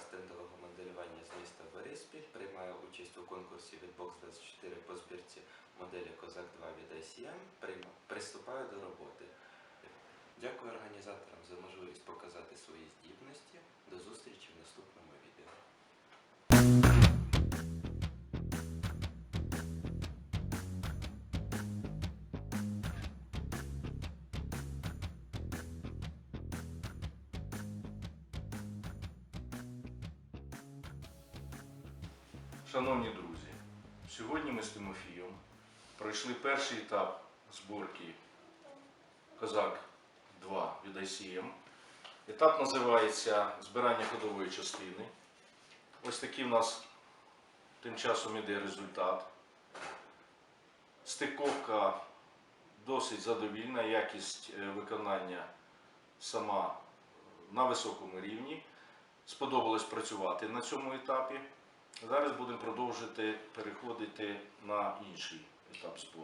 з тендового моделювання з міста Бориспіль приймає участь у конкурсі від Box 24 по збірці моделі Козак 2 від ICM. Приступаю до роботи. Дякую організаторам за можливість. Шановні друзі, сьогодні ми з Тимофієм пройшли перший етап зборки Козак 2 від ICM. Етап називається збирання ходової частини. Ось такий в нас тим часом іде результат. Стиковка досить задовільна, якість е, виконання сама на високому рівні. Сподобалось працювати на цьому етапі. Зараз будемо продовжити переходити на інший етап зборки.